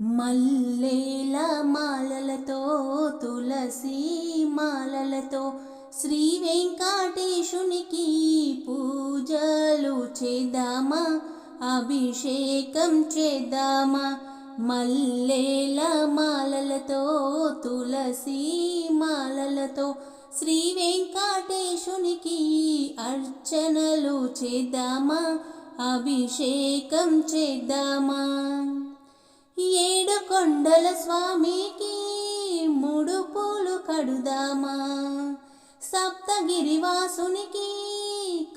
మల్లేల మాలలతో తులసి మాలలతో శ్రీ వెంకటేశునికి పూజలు చేద్దామా అభిషేకం చేద్దామా? మల్లేల మాలలతో తులసి మాలలతో శ్రీ వెంకటేశునికి అర్చనలు చేద్దామా అభిషేకం చేద్దామా? ఏడు కొండల స్వామికి మూడు పూలు కడుదామా? సప్తగిరివాసునికి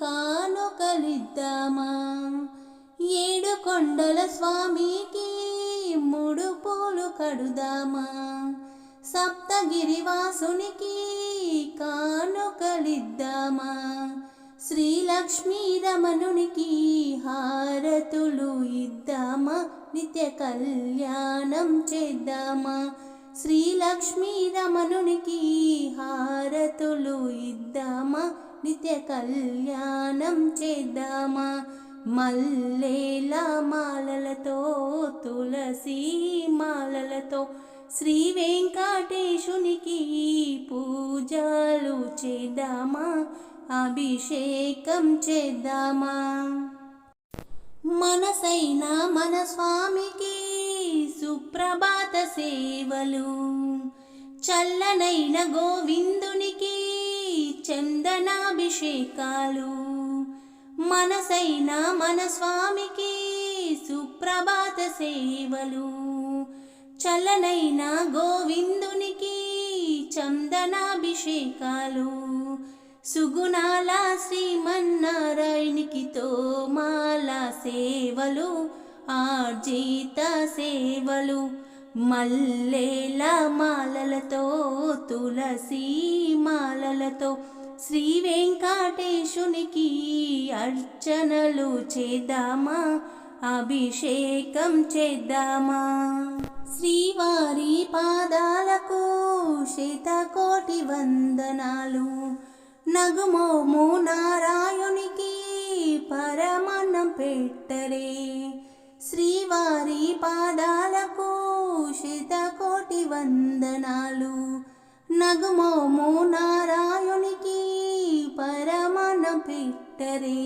కానుకలిద్దామా? ఏడు కొండల స్వామికి మూడు పూలు కడుదామా? సప్తగిరివాసునికి కానుకలిద్దామా? శ్రీలక్ష్మీ రమణునికి హారతులు ఇద్దామా? నిత్య కళ్యాణం చేద్దామా? శ్రీలక్ష్మీ రమణునికి హారతులు ఇద్దామా? నిత్య కళ్యాణం చేద్దామా? మల్లేల మాలలతో తులసి మాలలతో శ్రీ వెంకటేశునికి అభిషేకం చేద్దామా? మనసైన మన స్వామికి సుప్రభాత సేవలు. చల్లనైన గోవిందునికి చందనాభిషేకాలు. మనసైన మన స్వామికి సుప్రభాత సేవలు. చల్లనైన గోవిందునికి చందనాభిషేకాలు. సుగుణాల శ్రీమన్నారాయణికితో తోమాల సేవలు ఆర్జిత సేవలు మల్లెల మాలలతో తులసి మాలలతో శ్రీ వెంకటేశునికి అర్చనలు చేద్దామా అభిషేకం చేద్దామా. శ్రీవారి పాదాలకు శతకోటి వందనాలు. నగుమోము నారాయణునికి పరమన్నం పెట్టరే శ్రీవారి పాదాలకు శతకోటి వందనాలు. నగుమోము నారాయణునికి పరమన్నం పెట్టరే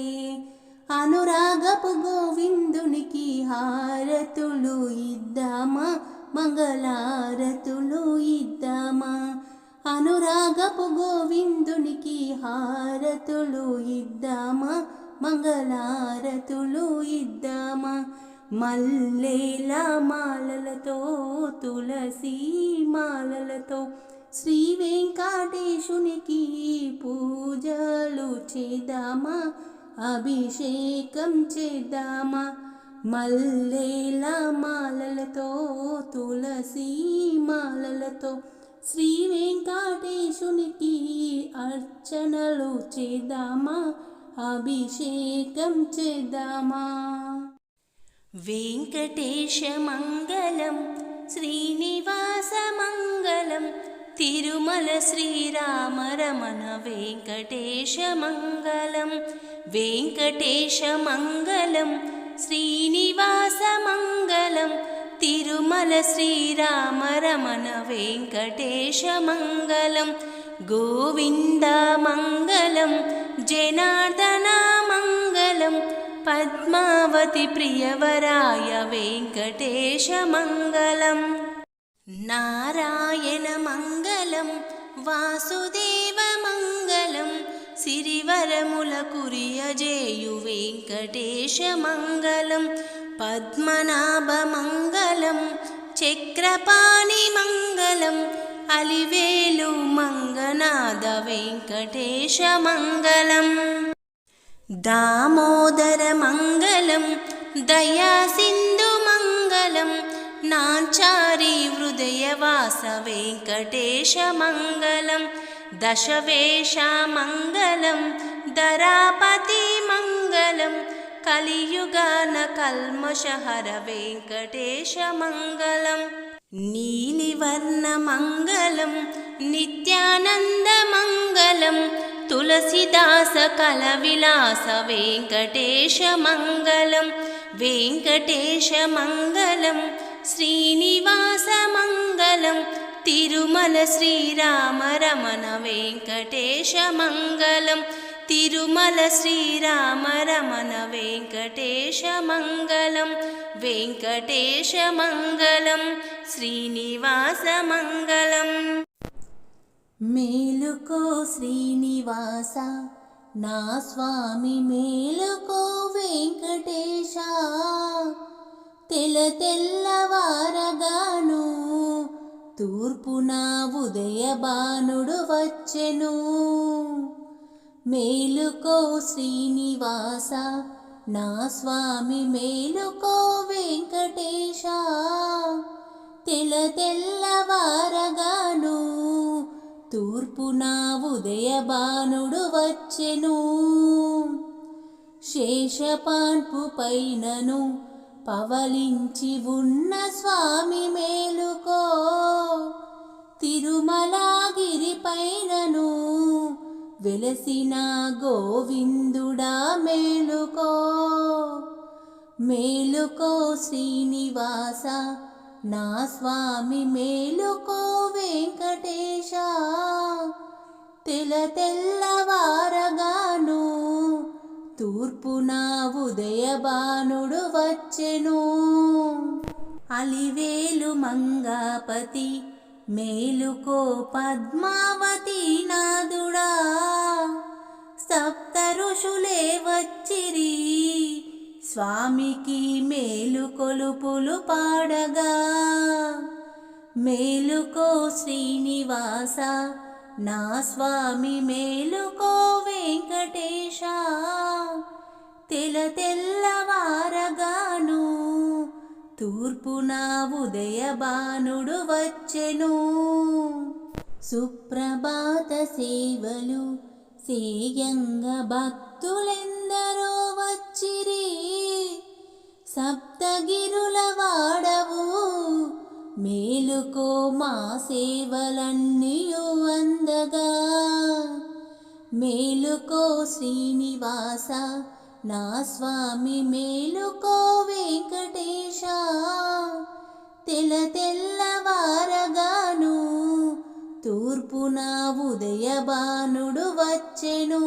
అనురాగపు గోవిందునికి హారతులు ఇద్దామా మంగళారతులు ఇద్దామా. అనురాగపు గోవిందునికి హారతులు ఇద్దామా? మంగళారతులు ఇద్దామా? మల్లేల మాలలతో తులసి మాలలతో శ్రీ వెంకటేశునికి పూజలు చేద్దామా? అభిషేకం చేద్దామా? మల్లేల మాలలతో తులసి మాలలతో శ్రీ వెంకటేశునికి అర్చనలు చేద్దామా? అభిషేకం చేద్దామా? వెంకటేశమంగళం శ్రీనివాసమంగళం తిరుమల శ్రీరామరమణ వెంకటేశమంగళం వెంకటేశమంగళం శ్రీనివాసమంగళం తిరుమల శ్రీరామరమణ వెంకటేశమంగళం గోవిందమంగళం జనార్దనమంగళం పద్మావతి ప్రియవరాయ వెంకటేశమంగళం నారాయణమంగళం వాసుదేవమంగళం సిరివరముల కురియజేయు వెంకటేశమంగళం పద్మనాభమంగళం చక్రపాణిమంగళం అలివేలు మంగనాద వెంకటేశమంగళం. దామోదరమంగళం దయాసింధుమంగళం నాచారి హృదయవాస వెంకటేశమంగళం. దశవేషమంగళం దరాపతిమంగళం కలియుగాన కల్మషహర వెంకటేశమంగళం నీలివర్ణమంగళం నిత్యానందమంగళం తులసిదాస కలవిలాస వెంకటేశమంగళం వెంకటేశమంగళం శ్రీని తిరుమల శ్రీరామ రమణ వెంకటేశ మంగళం. తిరుమల శ్రీరామ రమణ వెంకటేశ మంగళం వెంకటేశ మంగళం శ్రీనివాస మంగళం. మేలుకో శ్రీనివాస నా స్వామి మేలుకో వెంకటేశ. తెల తెల్లవారగాను తూర్పున ఉదయ బానుడు వచ్చెను. మేలుకో శ్రీనివాస నా స్వామి మేలుకో వెంకటేశ. తెల తెల్లవారగాను తూర్పున ఉదయ బానుడు వచ్చెను. శేషపాన్పు పైనను పవలించి ఉన్న స్వామి మేలుకో. తిరుమలగిరి పైనను వెలసిన గోవిందుడా మేలుకో మేలుకో శ్రీనివాస నా స్వామి మేలుకో వెంకటేశ. తెల తెల్లవారగాను తూర్పున ఉదయ బానుడు వచ్చెను. అలివేలు మంగాపతి మేలుకో పద్మావతి నాదుడా సప్త ఋషులే వచ్చిరి స్వామికి మేలు కొలుపులు పాడగా. మేలుకో శ్రీనివాస నా స్వామి మేలుకో వెంకటేశ తెల తెల్లవారగాను తూర్పున ఉదయ బానుడు వచ్చెను. సుప్రభాత సేవలు సేయంగ భక్తులెందరో వచ్చిరి. సప్తగిరుల వాడవు మేలుకో మా సేవలన్నీయు అందగా. మేలుకో శ్రీనివాస నా స్వామి మేలుకో వెంకటేశ తెల తెల్లవారగాను తూర్పున ఉదయ బానుడు వచ్చెను.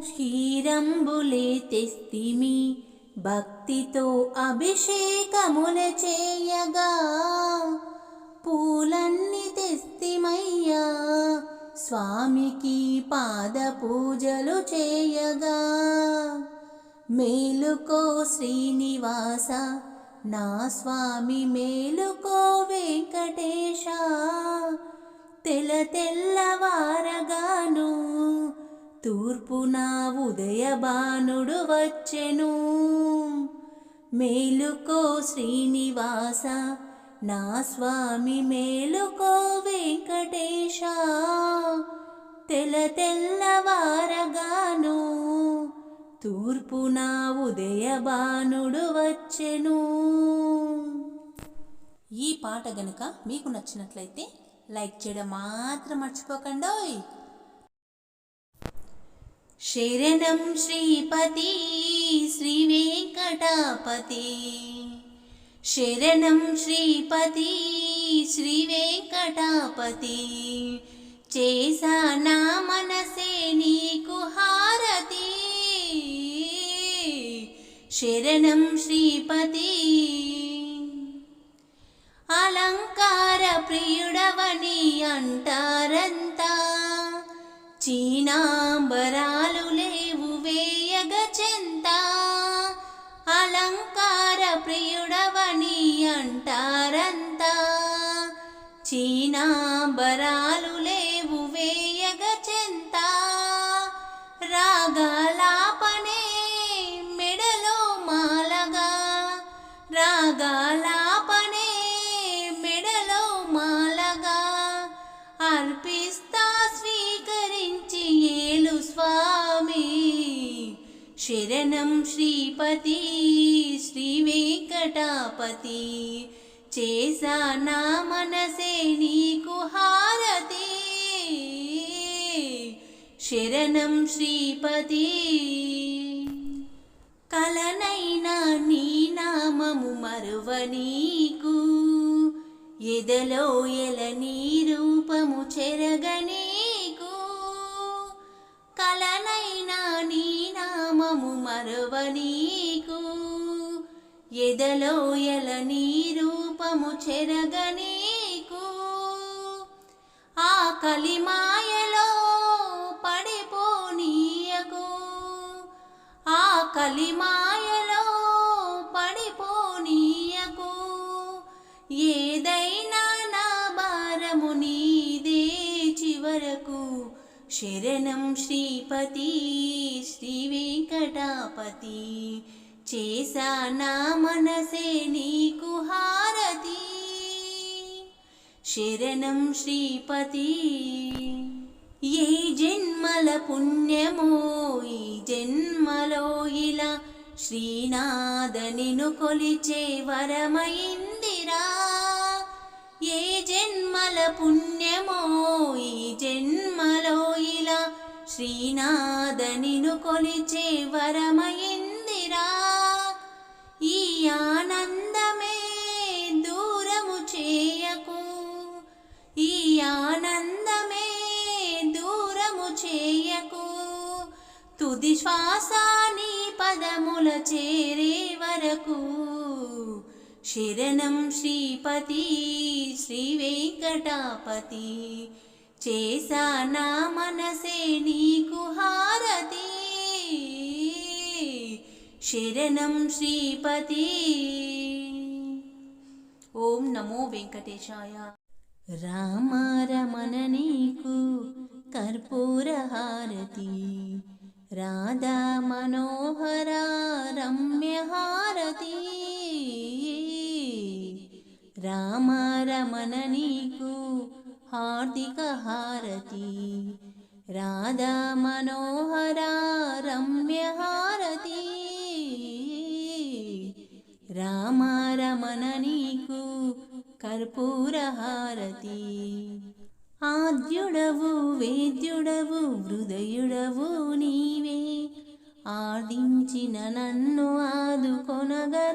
క్షీరంబులే తెస్తిమి భక్తితో అభిషేకముల చేయగా పూలన్నీ తెస్తిమయ్యా స్వామికి పాద పూజలు చేయగా. మేలుకో శ్రీనివాస నా స్వామి మేలుకో వెంకటేశ. తెల తెల్లవారగాను తూర్పున ఉదయ బానుడు వచ్చెను. మేలుకో శ్రీనివాస నా స్వామి మేలుకో వెంకటేశ తెల తెల్లవారగాను తూర్పున ఉదయ బానుడు వచ్చెను. ఈ పాట గనుక మీకు నచ్చినట్లయితే లైక్ చేయడం మాత్రం మర్చిపోకండి శరణం శ్రీపతి శ్రీ వెంకటాపతి. శరణం శ్రీపతి శ్రీ వెంకటాపతి. చేసా నా మనసే నీకు హారతి. శరణం శ్రీపతి. అలంకార ప్రియుడవని అంటారంతా. చీనాంబరా అలంకార ప్రియుడవని అంటారంతా. చీనాంబరాలు లేవు వేయగ చెంత. రాగాలాపనే మెడలో మాలగా. రాగాలాపనే మెడలో మాలగా. అర్పిస్తా స్వీకరించి ఏలు స్వామి. శరణం శ్రీపతి. వెంకటాపతి చేసా నా మనసే నీకు హారతి. శరణం శ్రీపతి. కలనైనా నీ నామము మరువ నీకు. ఎదలో ఎల నీ రూపము చెరగనీకు కలనైనా నీ నామము మరవనీకు ఎదలో ఎల నీ రూపము చెరగనీకు ఆ కలిమాయలో పడిపోనీయకు. ఆ కలిమాయలో పడిపోనీయకు. ఏదైనా నా భారము నీదే చివరకు. శరణం శ్రీపతి శ్రీ వెంకటాపతి. చేసా నా మనసే నీకు హారతి. శరణం శ్రీపతి ఏ జన్మల పుణ్యమో ఈ జన్మలో ఇలా శ్రీనాథ నిను కొలిచే వరమైందిరా. ఏ జన్మల పుణ్యమో ఈ జన్మలో ఇలా శ్రీనాథ నిను కొలిచే వరమైందిరా. ఆనందమే దూరము చేయకు. ఈ ఆనందమే దూరము చేయకు. తుది శ్వాస నీ పదముల చేరే వరకు శరణం శ్రీపతి శ్రీ వెంకటాపతి చేసా నా మనసే నీకు హారతి. शरणं श्रीपति। ॐ नमो वेङ्कटेशाय रामरमननीकु कर्पूरहारती। राधामनोहरारम्य हारती राधा मनोहरा रम्यहारती రామారమణ నీకు కర్పూరహారతి ఆద్యుడవు వేద్యుడవు హృదయుడవు నీవే. ఆర్దించిన నన్ను ఆదుకొనగరావే.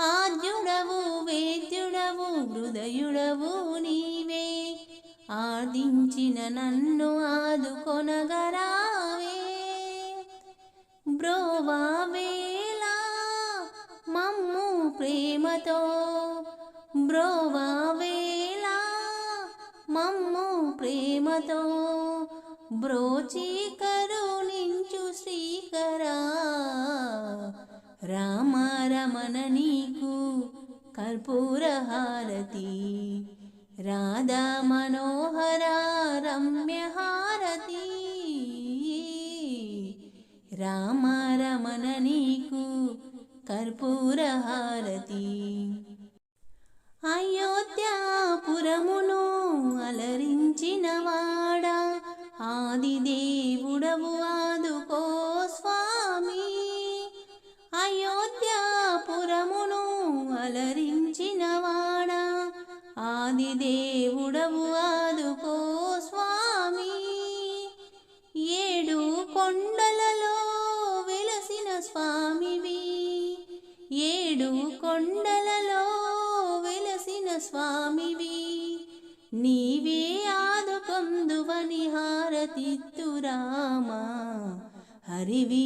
ఆద్యుడవు వేద్యుడవు హృదయుడవు నీవే. ఆర్దించిన నన్ను ఆదుకొనగరా బ్రోవావేలా మమ్ము ప్రేమతో. బ్రోవావేలా మమ్ము ప్రేమతో. బ్రోచి కరుణించు శ్రీకరా రామ రమణ నీకు కర్పూర హారతి రాధా మనోహర రమ్య హారతి రామారమణ నీకు కర్పూర హారతి. అయోధ్యాపురమును అలరించిన వాడా ఆది దేవుడవు ఆదుకో స్వామి. అయోధ్యాపురమును అలరించిన వాడా స్వామివి నీవే ఆదుకొందువని హారతిత్తురామా హరివీ